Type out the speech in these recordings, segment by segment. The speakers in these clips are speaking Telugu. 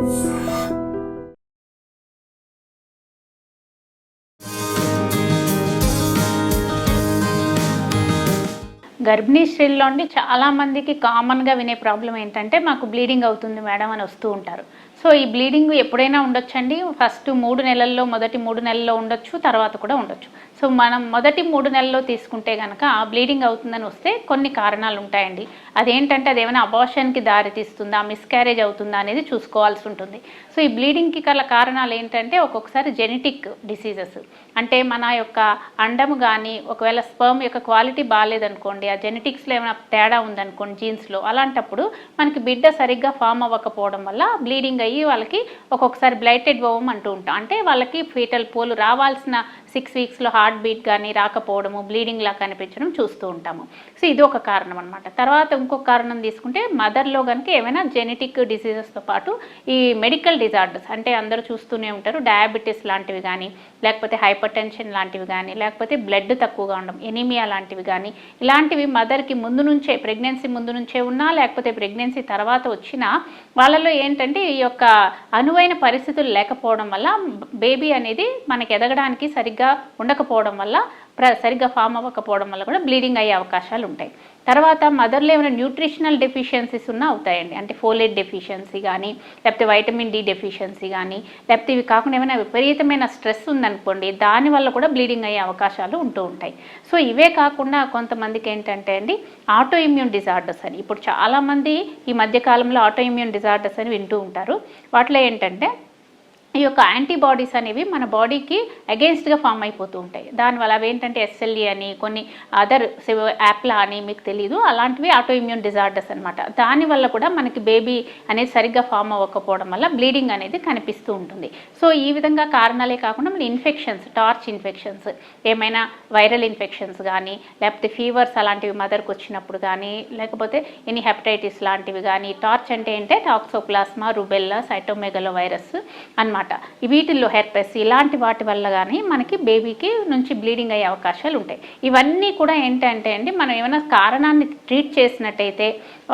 Thank. గర్భిణీ స్త్రీల్లో ఉండి చాలామందికి కామన్గా వినే ప్రాబ్లం ఏంటంటే మాకు బ్లీడింగ్ అవుతుంది మేడం అని వస్తూ ఉంటారు. సో ఈ బ్లీడింగ్ ఎప్పుడైనా ఉండొచ్చండి? ఫస్ట్ మూడు నెలల్లో మొదటి మూడు నెలల్లో ఉండొచ్చు తర్వాత కూడా ఉండొచ్చు. సో మనం మొదటి మూడు నెలల్లో తీసుకుంటే కనుక బ్లీడింగ్ అవుతుందని వస్తే కొన్ని కారణాలు ఉంటాయండి. అదేంటంటే అదేమైనా అబార్షన్కి దారి తీస్తుందా మిస్క్యారేజ్ అవుతుందా అనేది చూసుకోవాల్సి ఉంటుంది. సో ఈ బ్లీడింగ్కి గల కారణాలు ఏంటంటే ఒక్కొక్కసారి జెనెటిక్ డిసీజెస్ అంటే మన యొక్క అండము కానీ ఒకవేళ స్పర్మ్ యొక్క క్వాలిటీ బాగాలేదనుకోండి ఆ జెనెటిక్స్లో ఏమైనా తేడా ఉందనుకోండి జీన్స్లో అలాంటప్పుడు మనకి బిడ్డ సరిగ్గా ఫామ్ అవ్వకపోవడం వల్ల బ్లీడింగ్ అయ్యి వాళ్ళకి ఒక్కొక్కసారి బ్లైటెడ్ ఓవం అంటూ ఉంటాం. అంటే వాళ్ళకి ఫీటల్ పోలు రావాల్సిన సిక్స్ వీక్స్లో హార్ట్ బీట్ కానీ రాకపోవడము బ్లీడింగ్లా కనిపించడం చూస్తూ ఉంటాము. సో ఇది ఒక కారణం అనమాట తర్వాత ఇంకొక కారణం తీసుకుంటే మదర్లో కనుక ఏమైనా జెనెటిక్ డిసీజెస్తో పాటు ఈ మెడికల్ డిజార్డర్స్ అంటే అందరూ చూస్తూనే ఉంటారు డయాబెటీస్ లాంటివి కానీ లేకపోతే హైపర్ టెన్షన్ లాంటివి కానీ లేకపోతే బ్లడ్ తక్కువగా ఉండడం ఎనీమియా లాంటివి కానీ ఇలాంటివి మదర్కి ముందు నుంచే ప్రెగ్నెన్సీ ముందు నుంచే ఉన్నా లేకపోతే ప్రెగ్నెన్సీ తర్వాత వచ్చినా వాళ్ళలో ఏంటంటే ఈ యొక్క అనువైన పరిస్థితులు లేకపోవడం వల్ల బేబీ అనేది మనకి ఎదగడానికి సరిగ్గా ఉండకపోవడం వల్ల సరిగ్గా ఫామ్ అవ్వకపోవడం వల్ల కూడా బ్లీడింగ్ అయ్యే అవకాశాలు ఉంటాయి. తర్వాత మదర్లో ఏమైనా న్యూట్రిషనల్ డెఫిషియన్సీస్ ఉన్నా అవుతాయండి. అంటే ఫోలేట్ డెఫిషియన్సీ కానీ లేకపోతే వైటమిన్ డి డెఫిషియన్సీ కానీ లేకపోతే ఇవి కాకుండా ఏమైనా విపరీతమైన స్ట్రెస్ ఉందనుకోండి దానివల్ల కూడా బ్లీడింగ్ అయ్యే అవకాశాలు ఉంటూ ఉంటాయి. సో ఇవే కాకుండా కొంతమందికి ఏంటంటే అండి ఆటో ఇమ్యూన్ డిజార్డర్స్ అని. ఇప్పుడు చాలామంది ఈ మధ్యకాలంలో ఆటో ఇమ్యూన్ డిజార్డర్స్ అని వింటూ ఉంటారు. వాటిలో ఏంటంటే ఈ యొక్క యాంటీబాడీస్ అనేవి మన బాడీకి అగెన్స్ట్గా ఫామ్ అయిపోతూ ఉంటాయి. దానివల్ల అవి ఏంటంటే ఎస్ఎల్ఈ అని కొన్ని అదర్ యాప్లా అని మీకు తెలియదు అలాంటివి ఆటో ఇమ్యూన్ డిజార్డర్స్ అనమాట దానివల్ల కూడా మనకి బేబీ అనేది సరిగ్గా ఫామ్ అవ్వకపోవడం వల్ల బ్లీడింగ్ అనేది కనిపిస్తూ ఉంటుంది. సో ఈ విధంగా కారణాలే కాకుండా మన ఇన్ఫెక్షన్స్ టార్చ్ ఇన్ఫెక్షన్స్ ఏమైనా వైరల్ ఇన్ఫెక్షన్స్ కానీ లేకపోతే ఫీవర్స్ అలాంటివి మదర్కి వచ్చినప్పుడు కానీ లేకపోతే ఎనీ హెపటైటిస్ లాంటివి కానీ టార్చ్ అంటే ఏంటంటే టాక్సోప్లాస్మా రుబెల్లా సైటోమెగలో వైరస్ అనమాట వీటిల్లో హెర్పెస్ ఇలాంటి వాటి వల్ల కానీ మనకి బేబీకి నుంచి బ్లీడింగ్ అయ్యే అవకాశాలు ఉంటాయి. ఇవన్నీ కూడా ఏంటంటే అండి మనం ఏమైనా కారణాన్ని ట్రీట్ చేసినట్టయితే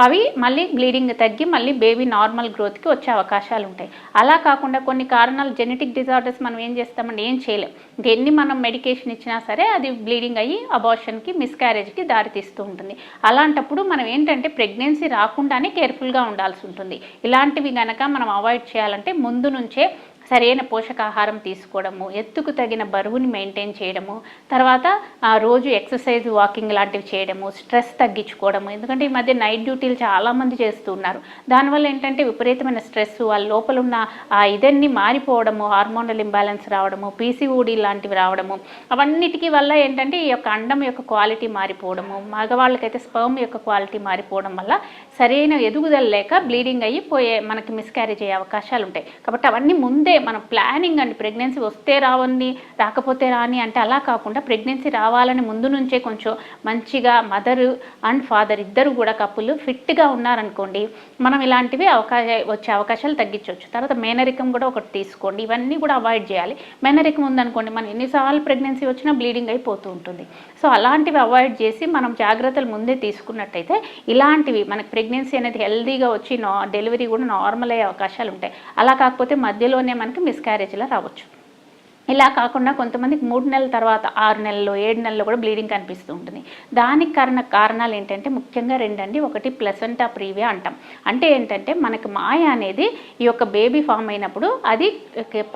అవి మళ్ళీ బ్లీడింగ్ తగ్గి మళ్ళీ బేబీ నార్మల్ గ్రోత్కి వచ్చే అవకాశాలు ఉంటాయి. అలా కాకుండా కొన్ని కారణాలు జెనెటిక్ డిజార్డర్స్ మనం ఏం చేస్తామండి? ఏం చేయలేం. ఎన్ని మనం మెడికేషన్ ఇచ్చినా సరే అది బ్లీడింగ్ అయ్యి అబార్షన్కి మిస్క్యారేజ్కి దారితీస్తూ ఉంటుంది. అలాంటప్పుడు మనం ఏంటంటే ప్రెగ్నెన్సీ రాకుండానే కేర్ఫుల్గా ఉండాల్సి ఉంటుంది. ఇలాంటివి కనుక మనం అవాయిడ్ చేయాలంటే ముందు నుంచే సరైన పోషకాహారం తీసుకోవడము ఎత్తుకు తగిన బరువుని మెయింటైన్ చేయడము తర్వాత ఆ రోజు ఎక్సర్సైజ్ వాకింగ్ లాంటివి చేయడము స్ట్రెస్ తగ్గించుకోవడము. ఎందుకంటే ఈ మధ్య నైట్ డ్యూటీలు చాలామంది చేస్తూ ఉన్నారు దానివల్ల ఏంటంటే విపరీతమైన స్ట్రెస్ వాళ్ళ లోపల ఉన్న ఆ ఇదన్నీ మారిపోవడము హార్మోనల్ ఇంబ్యాలెన్స్ రావడము పీసీఓడి లాంటివి రావడము. అవన్నిటికీ వల్ల ఏంటంటే ఈ యొక్క అండం యొక్క క్వాలిటీ మారిపోవడము. మగవాళ్ళకైతే స్పర్మ్ యొక్క క్వాలిటీ మారిపోవడం వల్ల సరైన ఎదుగుదల లేక బ్లీడింగ్ అయ్యి పోయే మనకి మిస్క్యారేజ్ అయ్యే అవకాశాలు ఉంటాయి కాబట్టి అవన్నీ ముందే మనం ప్లానింగ్ అండి. ప్రెగ్నెన్సీ వస్తే రావని రాకపోతే రాని అంటే అలా కాకుండా ప్రెగ్నెన్సీ రావాలని ముందు నుంచే కొంచెం మంచిగా మదర్ అండ్ ఫాదర్ ఇద్దరు కూడా కప్పులు ఫిట్గా ఉన్నారనుకోండి మనం ఇలాంటివి అవకాశ వచ్చే అవకాశాలు తగ్గించవచ్చు. తర్వాత మేనరికం కూడా ఒకటి తీసుకోండి. ఇవన్నీ కూడా అవాయిడ్ చేయాలి. మేనరికం ఉందనుకోండి మనం ఎన్నిసార్లు ప్రెగ్నెన్సీ వచ్చినా బ్లీడింగ్ అయిపోతూ ఉంటుంది. సో అలాంటివి అవాయిడ్ చేసి మనం జాగ్రత్తలు ముందే తీసుకున్నట్టయితే ఇలాంటివి మనకి ప్రెగ్నెన్సీ అనేది హెల్దీగా వచ్చి నా డెలివరీ కూడా నార్మల్ అయ్యే అవకాశాలు ఉంటాయి. అలా కాకపోతే మధ్యలోనే మనకి మిస్క్యారేజ్లా రావచ్చు. ఇలా కాకుండా కొంతమందికి మూడు నెలల తర్వాత ఆరు నెలలు ఏడు నెలలు కూడా బ్లీడింగ్ కనిపిస్తూ ఉంటుంది. దానికి కారణ కారణాలు ఏంటంటే ముఖ్యంగా రెండండి. ఒకటి ప్లసెంటా ప్రీవియా అంటాం. అంటే ఏంటంటే మనకి మాయ అనేది ఈ యొక్క బేబీ ఫామ్ అయినప్పుడు అది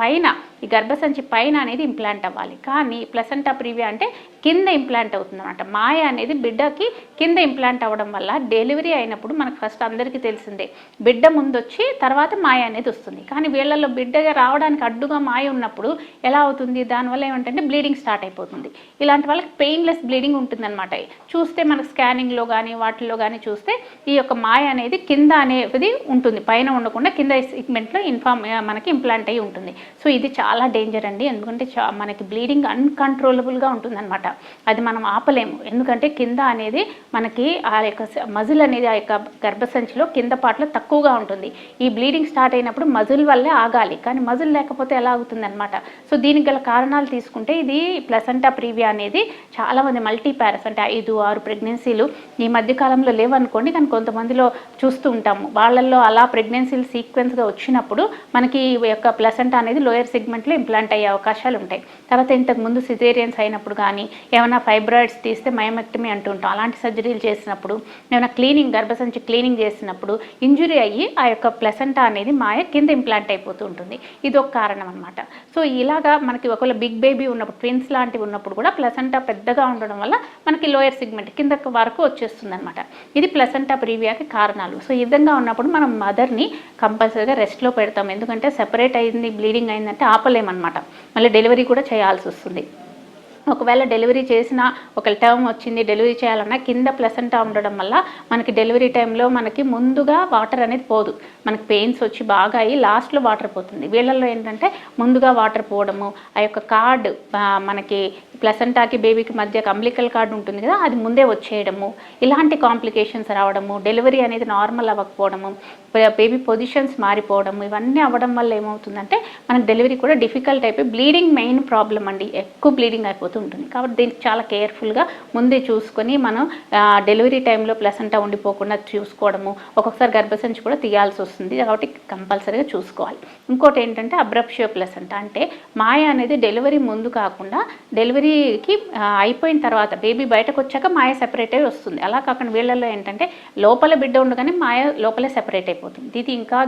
పైన ఈ గర్భసంచి పైన అనేది ఇంప్లాంట్ అవ్వాలి. కానీ ప్లసెంటా ప్రీవియా అంటే కింద ఇంప్లాంట్ అవుతుంది అనమాట మాయ అనేది బిడ్డకి కింద ఇంప్లాంట్ అవ్వడం వల్ల డెలివరీ అయినప్పుడు మనకు ఫస్ట్ అందరికీ తెలిసిందే. బిడ్డ ముందొచ్చి తర్వాత మాయ అనేది వస్తుంది. కానీ వీళ్ళల్లో బిడ్డగా రావడానికి అడ్డుగా మాయ ఉన్నప్పుడు ఎలా అవుతుంది? దానివల్ల ఏమంటే బ్లీడింగ్ స్టార్ట్ అయిపోతుంది. ఇలాంటి వాళ్ళకి పెయిన్లెస్ బ్లీడింగ్ ఉంటుందన్నమాట. చూస్తే మనకు స్కానింగ్లో కానీ వాటిల్లో కానీ చూస్తే ఈ యొక్క మాయ అనేది కింద అనేది ఉంటుంది. పైన ఉండకుండా కింద సెగ్మెంట్లో ఇన్ఫార్మ్ మనకి ఇంప్లాంట్ అయ్యి ఉంటుంది. సో ఇది చాలా చాలా డేంజర్ అండి. ఎందుకంటే చా మనకి బ్లీడింగ్ అన్కంట్రోలబుల్గా ఉంటుందన్నమాట. అది మనం ఆపలేము. ఎందుకంటే కింద అనేది మనకి ఆ యొక్క మజిల్ అనేది ఆ యొక్క గర్భసంచిలో కింద పాటలో తక్కువగా ఉంటుంది. ఈ బ్లీడింగ్ స్టార్ట్ అయినప్పుడు మజిల్ వల్లే ఆగాలి. కానీ మజిల్ లేకపోతే ఎలా అవుతుందన్నమాట? సో దీనికి గల కారణాలు తీసుకుంటే ఇది ప్లసంటా ప్రీవియా అనేది చాలామంది మల్టీ ప్యారస్ అంటే ఐదు ఆరు ప్రెగ్నెన్సీలు ఈ మధ్య కాలంలో లేవనుకోండి కానీ కొంతమందిలో చూస్తూ ఉంటాము. వాళ్ళల్లో అలా ప్రెగ్నెన్సీలు సీక్వెన్స్గా వచ్చినప్పుడు మనకి ఈ యొక్క ప్లసంటా అనేది లోయర్ సెగ్మెంట్ సెగ్మెంట్లో ఇంప్లాంట్ అయ్యే అవకాశాలు ఉంటాయి. తర్వాత ఇంతకు ముందు సిజేరియన్స్ అయినప్పుడు కానీ ఏమైనా ఫైబ్రాయిడ్స్ తీస్తే మయోమెక్టమీ అంటుంటాం. అలాంటి సర్జరీలు చేసినప్పుడు ఏమైనా క్లీనింగ్ గర్భసంచి క్లీనింగ్ చేసినప్పుడు ఇంజురీ అయ్యి ఆ యొక్క ప్లెసెంటా అనేది మాయ కింద ఇంప్లాంట్ అయిపోతూ ఉంటుంది ఇది ఒక కారణం అనమాట సో ఇలాగా మనకి ఒకవేళ బిగ్ బేబీ ఉన్నప్పుడు ట్విన్స్ లాంటివి ఉన్నప్పుడు కూడా ప్లసంటా పెద్దగా ఉండడం వల్ల మనకి లోయర్ సిగ్మెంట్ కింద వరకు వచ్చేస్తుంది అనమాట ఇది ప్లసంటా ప్రీవియాకి కారణాలు. సో ఈ విధంగా ఉన్నప్పుడు మనం మదర్ని కంపల్సరీగా రెస్ట్లో పెడతాం. ఎందుకంటే సెపరేట్ అయింది బ్లీడింగ్ అయిందంటే ఆపలేమన్నమాట మళ్ళీ డెలివరీ కూడా చేయాల్సి వస్తుంది. ఒకవేళ డెలివరీ చేసిన ఒక టర్మ్ వచ్చింది డెలివరీ చేయాలన్నా కింద ప్లసెంటా ఉండడం వల్ల మనకి డెలివరీ టైంలో మనకి ముందుగా వాటర్ అనేది పోదు. మనకి పెయిన్స్ వచ్చి బాగా అయ్యి లాస్ట్లో వాటర్ పోతుంది. వీళ్ళల్లో ఏంటంటే ముందుగా వాటర్ పోవడము ఆ యొక్క కార్డ్ మనకి ప్లసంటాకి బేబీకి మధ్య కంబ్లికల్ కార్డు ఉంటుంది కదా అది ముందే వచ్చేయడము. ఇలాంటి కాంప్లికేషన్స్ రావడము డెలివరీ అనేది నార్మల్ అవ్వకపోవడము బేబీ పొజిషన్స్ మారిపోవడము ఇవన్నీ అవ్వడం వల్ల ఏమవుతుందంటే మనకు డెలివరీ కూడా డిఫికల్ట్ అయిపోయి బ్లీడింగ్ మెయిన్ ప్రాబ్లం అండి. ఎక్కువ బ్లీడింగ్ అయిపోతూ ఉంటుంది. కాబట్టి దీనికి చాలా కేర్ఫుల్గా ముందే చూసుకొని మనం డెలివరీ టైంలో ప్లసంటా ఉండిపోకుండా చూసుకోవడము ఒక్కొక్కసారి గర్భసంచి కూడా తీయాల్సి వస్తుంది. కాబట్టి కంపల్సరీగా చూసుకోవాలి. ఇంకోటి ఏంటంటే అబ్రప్షియో ప్లసంటా. అంటే మాయ అనేది డెలివరీ ముందు కాకుండా డెలివరీ బేబీకి అయిపోయిన తర్వాత బేబీ బయటకు వచ్చాక మాయ సెపరేట్ అయి వస్తుంది. అలా కాకుండా వీళ్ళల్లో ఏంటంటే లోపల బిడ్డ ఉండగానే మాయ లోపలే సెపరేట్ అయిపోతుంది. ఇది ఇంకా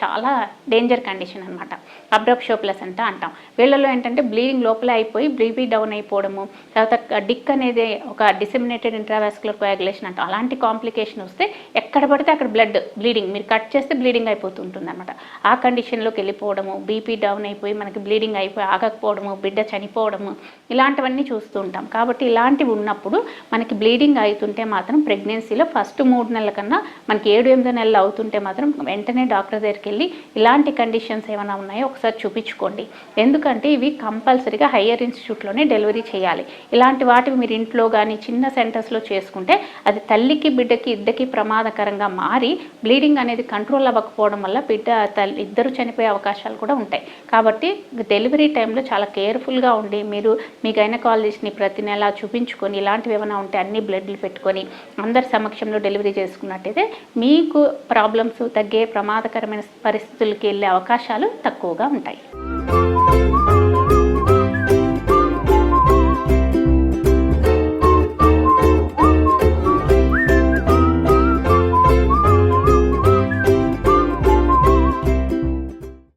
చాలా డేంజర్ కండిషన్ అనమాట అబ్రప్షియో అంట అంటాం. వీళ్ళలో ఏంటంటే బ్లీడింగ్ లోపలే అయిపోయి బేబీ డౌన్ అయిపోవడము తర్వాత డిక్ అనేది ఒక డిసెమినేటెడ్ ఇంట్రావాస్కులర్ కోయాగులేషన్ అంటాం. అలాంటి కాంప్లికేషన్ వస్తే ఎక్కడ పడితే అక్కడ బ్లడ్ బ్లీడింగ్ మీరు కట్ చేస్తే బ్లీడింగ్ అయిపోతుంటుంది అనమాట ఆ కండిషన్లోకి వెళ్ళిపోవడము బీపీ డౌన్ అయిపోయి మనకి బ్లీడింగ్ అయిపోయి ఆగకపోవడము బిడ్డ చనిపోవడము ఇలాంటివన్నీ చూస్తూ ఉంటాం. కాబట్టి ఇలాంటివి ఉన్నప్పుడు మనకి బ్లీడింగ్ అవుతుంటే మాత్రం ప్రెగ్నెన్సీలో ఫస్ట్ మూడు నెలల కన్నా మనకి ఏడు ఎనిమిది నెలలు అవుతుంటే మాత్రం వెంటనే డాక్టర్ దగ్గరికి వెళ్ళి ఇలాంటి కండిషన్స్ ఏమైనా ఉన్నాయో ఒకసారి చూపించుకోండి. ఎందుకంటే ఇవి కంపల్సరీగా హయ్యర్ ఇన్స్టిట్యూట్లోనే డెలివరీ చేయాలి. ఇలాంటి వాటివి మీరు ఇంట్లో కానీ చిన్న సెంటర్స్లో చేసుకుంటే అది తల్లికి బిడ్డకి ఇద్దరికి ప్రమాదకరంగా మారి బ్లీడింగ్ అనేది కంట్రోల్ అవ్వకపోవడం వల్ల బిడ్డ తల్లి ఇద్దరు చనిపోయే అవకాశాలు కూడా ఉంటాయి. కాబట్టి డెలివరీ టైంలో చాలా కేర్ఫుల్గా ఉండి మీరు మీకైనా గైనకాలజిస్ట్ని ప్రతి నెల చూపించుకొని ఇలాంటివి ఏమైనా ఉంటే అన్ని బ్లడ్లు పెట్టుకొని అందరి సమక్షంలో డెలివరీ చేసుకున్నట్టయితే మీకు ప్రాబ్లమ్స్ తగ్గే ప్రమాదకరమైన పరిస్థితులకి వెళ్ళే అవకాశాలు తక్కువగా ఉంటాయి.